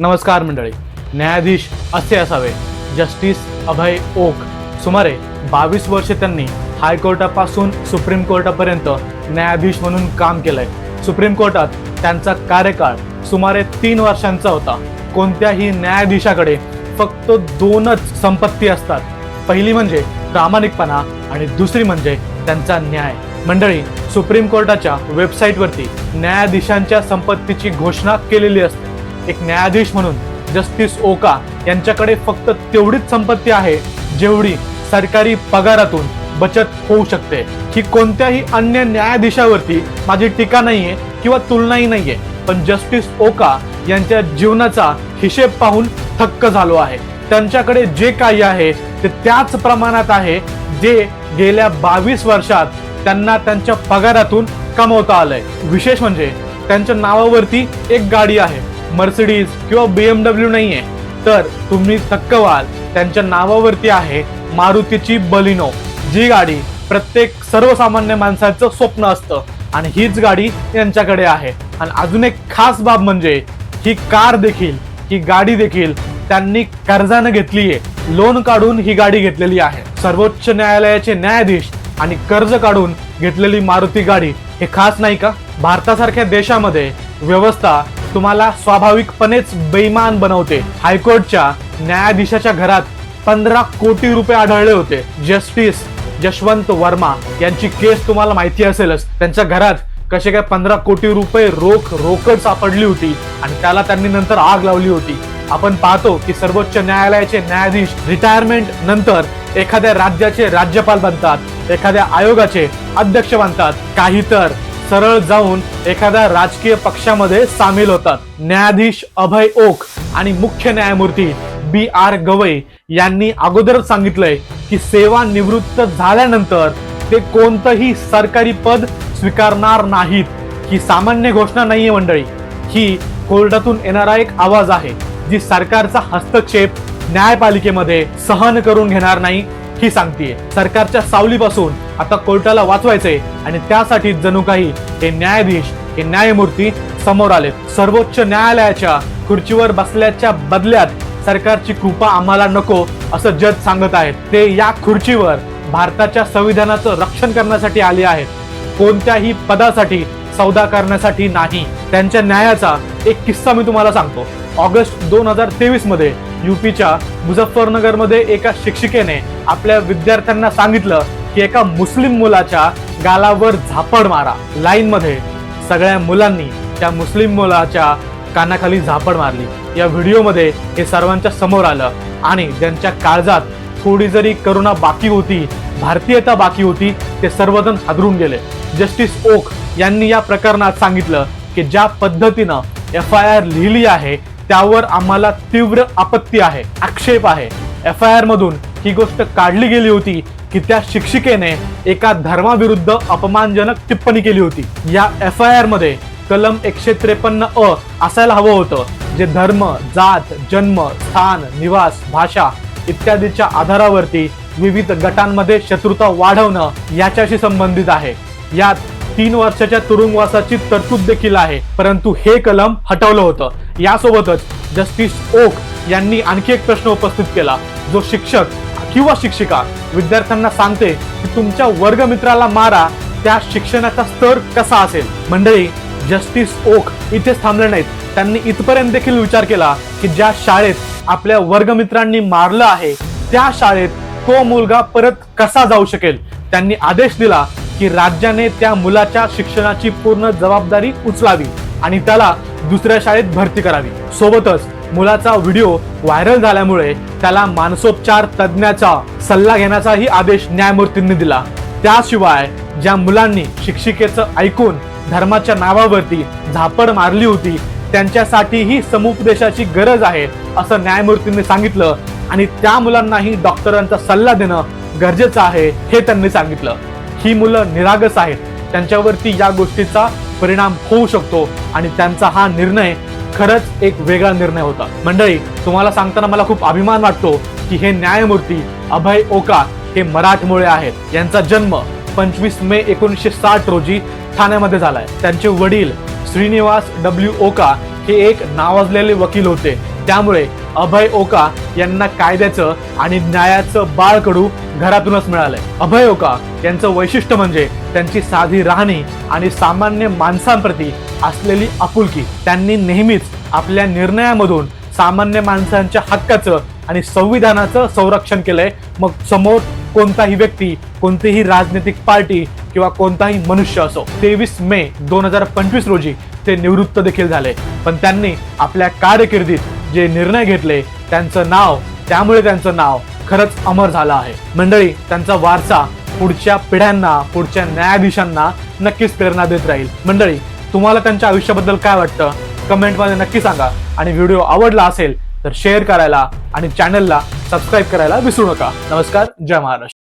नमस्कार मंडळी. न्यायाधीश असे असावे. जस्टिस अभय ओक. सुमारे बावीस वर्षे त्यांनी हायकोर्टापासून सुप्रीम कोर्टापर्यंत न्यायाधीश म्हणून काम केलंय. सुप्रीम कोर्टात त्यांचा कार्यकाळ सुमारे तीन वर्षांचा होता. कोणत्याही न्यायाधीशाकडे फक्त दोनच संपत्ती असतात. पहिली म्हणजे प्रामाणिकपणा आणि दुसरी म्हणजे त्यांचा न्याय. मंडळी सुप्रीम कोर्टाच्या वेबसाईटवरती न्यायाधीशांच्या संपत्तीची घोषणा केलेली असते. एक न्यायाधीश म्हणून जस्टिस ओका यांच्याकडे फक्त तेवढीच संपत्ती आहे जेवढी सरकारी पगारातून बचत होऊ शकते. ही कोणत्याही अन्य न्यायाधीशावरती माझी टीका नाहीये किंवा तुलनाही नाहीये पण जस्टिस ओका यांच्या जीवनाचा हिशेब पाहून थक्क झालो आहे. त्यांच्याकडे जे काही आहे ते त्याच प्रमाणात आहे जे गेल्या बावीस वर्षात त्यांना त्यांच्या पगारातून कमवता आलंय. विशेष म्हणजे त्यांच्या नावावरती एक गाडी आहे. मर्सिडीज किंवा बीएमडब्ल्यू आहे तर तुम्ही थक्क व्हाल त्यांच्या नावावरती आहे मारुतीची बलिनो. जी गाडी प्रत्येक सर्वसामान्य माणसाचं स्वप्न असतं. आणि हीच गाडी यांच्याकडे आहे. आणि अजून एक खास बाब म्हणजे ही कार देखील ही गाडी देखील त्यांनी कर्जानं घेतली आहे लोन काढून ही गाडी घेतलेली आहे. सर्वोच्च न्यायालयाचे न्यायाधीश आणि कर्ज काढून घेतलेली मारुती गाडी हे खास नाही का? भारतासारख्या देशामध्ये व्यवस्था तुम्हाला स्वाभाविकपणेच बेईमान बनवते. हायकोर्टच्या न्यायाधीशाच्या घरात पंधरा कोटी रुपये आढळले होते. जस्टिस यशवंत वर्मा यांची केस तुम्हाला माहिती असेलच. त्यांच्या घरात कसे काय पंधरा कोटी रुपये रोख रोकड सापडली होती आणि त्याला त्यांनी नंतर आग लावली होती. आपण पाहतो की सर्वोच्च न्यायालयाचे न्यायाधीश रिटायरमेंट नंतर एखाद्या राज्याचे राज्यपाल बनतात एखाद्या आयोगाचे अध्यक्ष बनतात. काही तर सरळ जाऊन एखाद्या राजकीय पक्षामध्ये सामील होतात. न्यायाधीश अभय ओक आणि मुख्य न्यायमूर्ती बी आर गवई यांनी अगोदरच सांगितलंय की सेवा निवृत्त झाल्यानंतर ते कोणतंही सरकारी पद स्वीकारणार नाहीत. ही सामान्य घोषणा नाहीये मंडळी. ही कोर्टातून येणारा एक आवाज आहे जी सरकारचा हस्तक्षेप न्यायपालिकेमध्ये सहन करून घेणार नाही ही सांगतीये. सरकारच्या सावलीपासून आता कोर्टाला वाचवायचंय. आणि त्यासाठी जणू काही हे न्यायाधीश हे न्यायमूर्ती समोर आले. सर्वोच्च न्यायालयाच्या खुर्चीवर बसल्याच्या बदल्यात सरकारची कृपा आम्हाला नको असं जज सांगत आहेत. ते या खुर्चीवर भारताच्या संविधानाचं रक्षण करण्यासाठी आले आहेत. कोणत्याही पदासाठी सौदा करण्यासाठी नाही. त्यांच्या न्यायाचा एक किस्सा मी तुम्हाला सांगतो. ऑगस्ट दोन हजार तेवीसमध्ये युपीच्या मुझफ्फरनगरमध्ये एका शिक्षिकेने आपल्या विद्यार्थ्यांना सांगितलं की एका मुस्लिम मुलाच्या गालावर झापड मारा. लाईन मध्ये सगळ्या मुलांनी त्या मुस्लिम मुलाच्या कानाखाली झापड मारली. या व्हिडिओमध्ये हे सर्वांच्या समोर आलं आणि त्यांच्या काळजात थोडी जरी करुणा बाकी होती भारतीयता बाकी होती ते सर्वजण हादरून गेले. जस्टिस ओक यांनी या प्रकरणात सांगितलं की ज्या पद्धतीनं एफ आय आर लिहिली आहे त्यावर आम्हाला तीव्र आपत्ती आहे आक्षेप आहे. एफ आय आर मधून ही गोष्ट काढली गेली होती की त्या शिक्षिकेने एका धर्माविरुद्ध अपमानजनक टिप्पणी केली होती. या एफ आय आरमध्ये कलम एकशे त्रेपन्न अ असायला हवं होतं जे धर्म जात जन्म स्थान निवास भाषा इत्यादीच्या आधारावरती विविध गटांमध्ये शत्रुता वाढवणं याच्याशी संबंधित आहे. यात तीन वर्षाच्या तुरुंगवासाची तरतूद देखील आहे परंतु हे कलम हटवलं होतं. यासोबतच जस्टिस ओक यांनी आणखी एक प्रश्न उपस्थित केला जो शिक्षक किंवा शिक्षिका विद्यार्थ्यांना सांगते की तुमच्या वर्गमित्राला मारा त्या शिक्षणाचा स्तर कसा असेल? मंडळी जस्टिस ओक इथेच थांबले नाहीत. त्यांनी इथपर्यंत देखील विचार केला की ज्या शाळेत आपल्या वर्गमित्रांनी मारलं आहे त्या शाळेत तो मुलगा परत कसा जाऊ शकेल? त्यांनी आदेश दिला की राज्याने त्या मुलाच्या शिक्षणाची पूर्ण जबाबदारी उचलावी आणि त्याला दुसऱ्या शाळेत भरती करावी. सोबतच मुलाचा व्हिडिओ व्हायरल झाल्यामुळे त्याला मानसोपचार तज्ज्ञाचा सल्ला घेण्याचाही आदेश न्यायमूर्तींनी दिला. त्याशिवाय ज्या मुलांनी शिक्षिकेचं ऐकून धर्माच्या नावावरती झापड मारली होती त्यांच्यासाठीही समुपदेशाची गरज आहे असं न्यायमूर्तींनी सांगितलं आणि त्या मुलांनाही डॉक्टरांचा सल्ला देणं गरजेचं आहे हे त्यांनी सांगितलं. ही मुलं निरागस आहेत. त्यांच्यावरती या गोष्टीचा परिणाम होऊ शकतो आणि त्यांचा हा निर्णय खरंच एक वेगळा निर्णय होता. मंडळी तुम्हाला सांगताना मला खूप अभिमान वाटतो की हे न्यायमूर्ती अभय ओका हे मराठमोळे आहेत. यांचा जन्म पंचवीस मे एकोणीसशे साठ रोजी ठाण्यामध्ये झालाय. त्यांचे वडील श्रीनिवास डब्ल्यू ओका हे एक नावाजलेले वकील होते. त्यामुळे अभय ओका यांना कायद्याचं आणि न्यायाचं बाळकडू घरातूनच मिळालंय. अभय ओका यांचं वैशिष्ट्य म्हणजे त्यांची साधी राहणी आणि सामान्य माणसांप्रती असलेली आपुलकी. त्यांनी नेहमीच आपल्या निर्णयामधून सामान्य माणसांच्या हक्काचं आणि संविधानाचं संरक्षण केलंय. मग समोर कोणताही व्यक्ती कोणतीही राजनैतिक पार्टी किंवा कोणताही मनुष्य असो तेवीस मे दोन हजार पंचवीस रोजी ते निवृत्त देखील झाले. पण त्यांनी आपल्या कारकिर्दीत जे निर्णय घेतले त्यांचं नाव त्यामुळे त्यांचं नाव खरंच अमर झालं आहे. मंडळी त्यांचा वारसा पुढच्या पिढ्यांना पुढच्या न्यायाधीशांना नक्कीच प्रेरणा देत राहील. मंडळी तुम्हाला त्यांच्या आयुष्याबद्दल काय वाटतं? कमेंटमध्ये नक्की सांगा. आणि व्हिडिओ आवडला असेल तर शेअर करायला आणि चॅनलला सबस्क्राईब करायला विसरू नका. नमस्कार जय महाराष्ट्र.